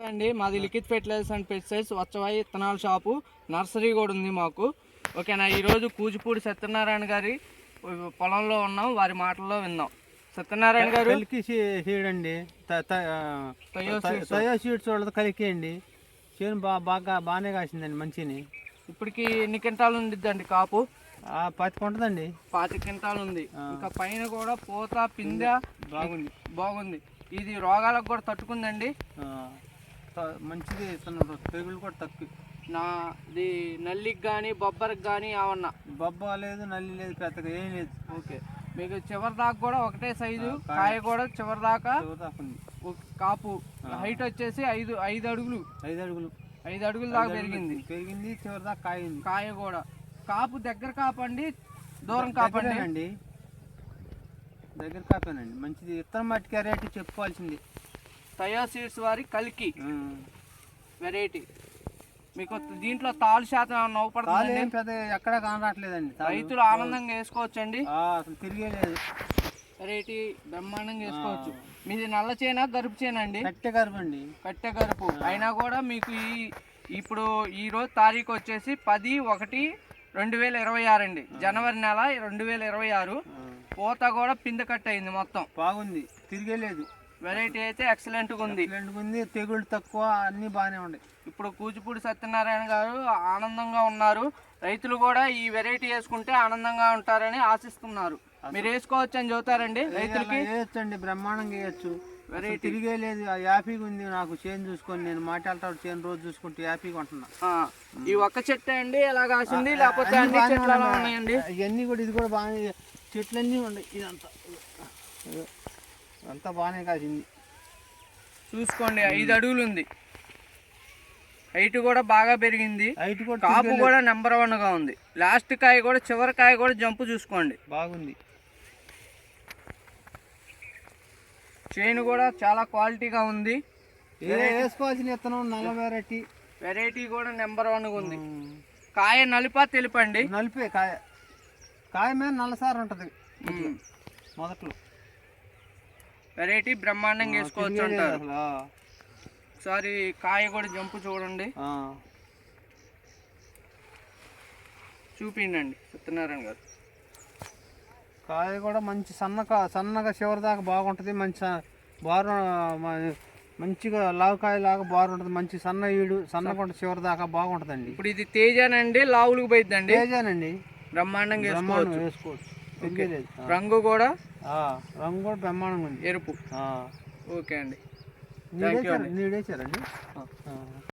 అండి. మాది Likhith fertilizers and pesticides వచ్చవాయి ఇత్తనాల షాపు. నర్సరీ కూడా ఉంది మాకు. ఓకేనా ఈరోజు కూచిపూడి సత్యనారాయణ గారి పొలంలో ఉన్నాం వారి మాటల్లో విన్నాం సత్యనారాయణ గారు? కలికి సీడ్ అండి తయో సీడ్స్. వాళ్ళతో కలికి అండి చేను బా బాగా బాగానే కాసిందండి మంచిని. ఇప్పటికి ఎన్ని క్వింటాలు ఉండిద్దండి కాపు? ఆ, పత్తి ఉంటుందండి పాతి క్వింటాలు ఉంది. ఇంకా పైన కూడా పూత పిందె బాగుంది. బాగుంది. ఇది రోగాలకు కూడా తట్టుకుందండి. మంచిది ఇస్తున్నారు తెగులు కూడా తక్కువ. నా ఇది నల్లికి కానీ బొబ్బరికి కానీ ఏమన్నా? బొబ్బ లేదు నల్లి లేదు పెద్దగా ఏం లేదు. ఓకే. మీకు చివరి దాకా కూడా ఒకటే సైజు కాయ. కాయ కూడా చివరి దాకా కాపు. హైట్ వచ్చేసి ఐదు ఐదు అడుగులు. ఐదు అడుగులు. ఐదు అడుగుల దాకా పెరిగింది. పెరిగింది చివరి దాకా కాయింది కాయ కూడా. కాపు దగ్గర కాపండి దూరం కాపండి. దగ్గరేనండి దగ్గర కాపేనండి. మంచిది. ఇత్తనం మట్టికి రేటు చెప్పుకోవాల్సింది. తయా సీడ్స్ వారి కలికి. వెరైటీ మీకు దీంట్లో తాలు శాతం ఏమన్నా పెద్ద ఎక్కడ కానరాట్లేదండి తాళ్ళు. రైతులు ఆనందంగా వేసుకోవచ్చండి. అసలు తిరిగే లేదు. వెరైటీ బ్రహ్మాండంగా వేసుకోవచ్చు. మీది నల్ల చేనా గరుపు చేనా అండి? కట్టె కరపండి కట్టె గరుపు. అయినా కూడా మీకు ఈ ఇప్పుడు ఈ రోజు తారీఖు వచ్చేసి పది ఒకటి రెండు వేల ఇరవై ఆరు అండి. జనవరి నెల రెండు వేల ఇరవై ఆరు. పూత కూడా పిందె కట్ అయింది మొత్తం. బాగుంది. తిరిగే లేదు. వెరైటీ అయితే ఎక్సలెంట్గా ఉంది. ఉంది. తెగుళ్ళు తక్కువ అన్నీ బాగానే ఉన్నాయి. ఇప్పుడు కూచిపూడి సత్యనారాయణ గారు ఆనందంగా ఉన్నారు. రైతులు కూడా ఈ వెరైటీ వేసుకుంటే ఆనందంగా ఉంటారని ఆశిస్తున్నారు. మీరు వేసుకోవచ్చు అని చెబుతారండి రైతులకి? వేయచ్చండి బ్రహ్మాండంగా వేయచ్చు. Variety. తిరిగే లేదు. ఆ యాపీగా ఉంది నాకు చేను చూసుకొని నేను మాట్లాడతాడు చేను రోజు చూసుకుంటే యాపీగా ఉంటున్నా ఈ ఒక్క చెట్టు అండి? ఎలా కాసింది లేకపోతే అన్ని చెట్లు. ఉన్నాయండి? ఇవన్నీ కూడా ఇది కూడా బాగానే చెట్లన్నీ ఉన్నాయి. ఇదంతా. అంతా బాగానే కాసింది. చూసుకోండి ఐదు అడుగులు ఉంది హైట్ కూడా బాగా పెరిగింది. హైట్ కూడా కాపు తిరిగే కూడా నెంబర్ వన్గా ఉంది. లాస్ట్ కాయ కూడా చివరి కాయ కూడా జంపు చూసుకోండి. బాగుంది. చైన్ కూడా చాలా క్వాలిటీగా ఉంది. వేసుకోవాల్సిన విత్తనం? నల్ల వెరైటీ వెరైటీ కూడా నెంబర్ వన్గా ఉంది. కాయ నలిపా తెలుపండి? నలిపే కాయ. కాయ మీద నల్లసారి ఉంటుంది. మొదట్లో. వెరైటీ బ్రహ్మాండంగా వేసుకోవచ్చు అంటారు. ఒకసారి కాయ కూడా జంపు చూడండి. చూపిండండి సత్యనారాయణ గారు. కాయ కూడా మంచి సన్నగా సన్నగా చివరి దాకా బాగుంటుంది. మంచి బారు మంచిగా లావు కాయ లాగా బారు ఉంటుంది మంచి సన్న ఈడు సన్నగా ఉంటుంది చివరి దాకా బాగుంటుందండి. ఇప్పుడు ఇది తేజానండి లావులకు పోయిద్దండి. తేజానండి. బ్రహ్మాండంగా బ్రహ్మాండం వేసుకోవచ్చు. రంగు కూడా రంగు కూడా బ్రహ్మాండంగా ఉంది. ఎరుపు. ఓకే అండి. ఆ.